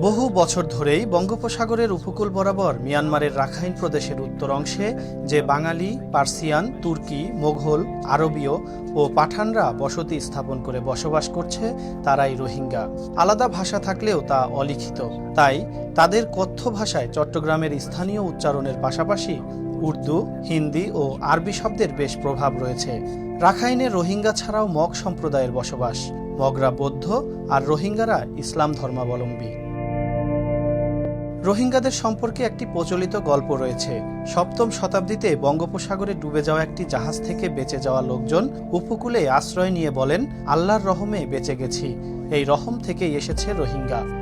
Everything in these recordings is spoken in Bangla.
বহু বছর ধরেই বঙ্গোপসাগরের উপকূল বরাবর মিয়ানমারের রাখাইন প্রদেশের উত্তর অংশে যে বাঙালি, পার্সিয়ান, তুর্কি, মোঘল, আরবীয় ও পাঠানরা বসতি স্থাপন করে বসবাস করছে, তারাই রোহিঙ্গা। আলাদা ভাষা থাকলেও তা অলিখিত। তাই তাদের কথ্য ভাষায় চট্টগ্রামের স্থানীয় উচ্চারণের পাশাপাশি উর্দু, হিন্দি ও আরবি শব্দের বেশ প্রভাব রয়েছে। রাখাইনে রোহিঙ্গা ছাড়াও মগ সম্প্রদায়ের বসবাস। মগরা বৌদ্ধ আর রোহিঙ্গারা ইসলাম ধর্মাবলম্বী। রোহিঙ্গাদের সম্পর্কে একটি প্রচলিত গল্প রয়েছে। সপ্তম শতাব্দীতে বঙ্গোপসাগরে ডুবে যাওয়া একটি জাহাজ থেকে বেঁচে যাওয়া লোকজন উপকূলে আশ্রয় নিয়ে বলেন, আল্লাহর রহমে বেঁচে গেছি। এই রহম থেকেই এসেছে রোহিঙ্গা।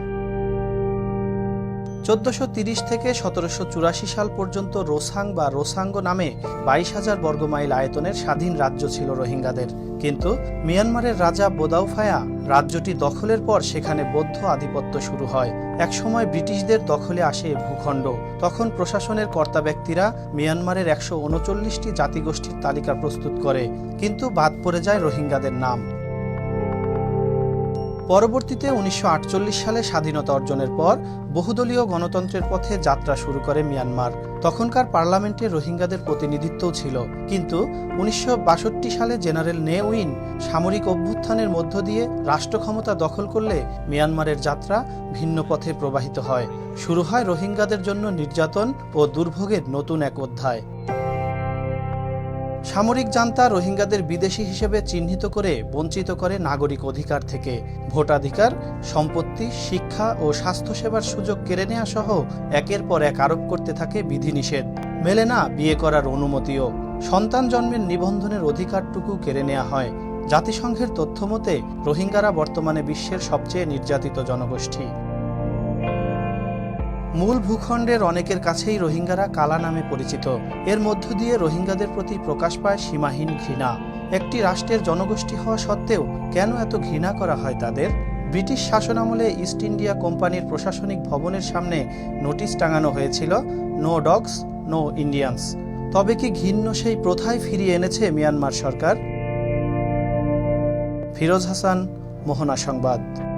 চোদ্দশো থেকে সতেরোশো চুরাশি সাল পর্যন্ত রোসাং বা রোসাঙ্গ নামে বাইশ হাজার বর্গমাইল আয়তনের স্বাধীন রাজ্য ছিল রোহিঙ্গাদের। কিন্তু মিয়ানমারের রাজা বোদাউফায়া রাজ্যটি দখলের পর সেখানে বৌদ্ধ আধিপত্য শুরু হয়। একসময় ব্রিটিশদের দখলে আসে ভূখণ্ড। তখন প্রশাসনের কর্তা ব্যক্তিরা মিয়ানমারের একশো উনচল্লিশটি জাতিগোষ্ঠীর তালিকা প্রস্তুত করে, কিন্তু বাদ পড়ে যায় রোহিঙ্গাদের নাম। পরবর্তীতে উনিশশো আটচল্লিশ সালে স্বাধীনতা অর্জনের পর বহুদলীয় গণতন্ত্রের পথে যাত্রা শুরু করে মিয়ানমার। তখনকার পার্লামেন্টে রোহিঙ্গাদের প্রতিনিধিত্বও ছিল। কিন্তু উনিশশো বাষট্টি সালে জেনারেল নে উইন সামরিক অভ্যুত্থানের মধ্য দিয়ে রাষ্ট্র ক্ষমতা দখল করলে মিয়ানমারের যাত্রা ভিন্ন পথে প্রবাহিত হয়। শুরু হয় রোহিঙ্গাদের জন্য নির্যাতন ও দুর্ভোগের নতুন এক অধ্যায়। সামরিক জান্তা রোহিঙ্গাদের বিদেশি হিসেবে চিহ্নিত করে বঞ্চিত করে নাগরিক অধিকার থেকে। ভোটাধিকার, সম্পত্তি, শিক্ষা ও স্বাস্থ্যসেবার সুযোগ কেড়ে নেওয়া সহ একের পর এক আরোপ করতে থাকে বিধিনিষেধ। মেলে না বিয়ে করার অনুমতিও। সন্তান জন্মের নিবন্ধনের অধিকারটুকু কেড়ে নেওয়া হয়। জাতিসংঘের তথ্য মতে রোহিঙ্গারা বর্তমানে বিশ্বের সবচেয়ে নির্যাতিত জনগোষ্ঠী। মূল ভূখণ্ডের অনেকের কাছেই রোহিঙ্গারা কালা নামে পরিচিত। এর মধ্য দিয়ে রোহিঙ্গাদের প্রতি প্রকাশ পায় সীমাহীন ঘৃণা। একটি রাষ্ট্রের জনগোষ্ঠী হওয়া সত্ত্বেও কেন এত ঘৃণা করা হয় তাদের? ব্রিটিশ শাসনামলে ইস্ট ইন্ডিয়া কোম্পানির প্রশাসনিক ভবনের সামনে নোটিশ টাঙানো হয়েছিল, নো ডগস, নো ইন্ডিয়ান্স। তবে কি ঘিন্ন সেই প্রথায় ফিরিয়ে এনেছে মিয়ানমার সরকার? ফিরোজ হাসান, মোহনা সংবাদ।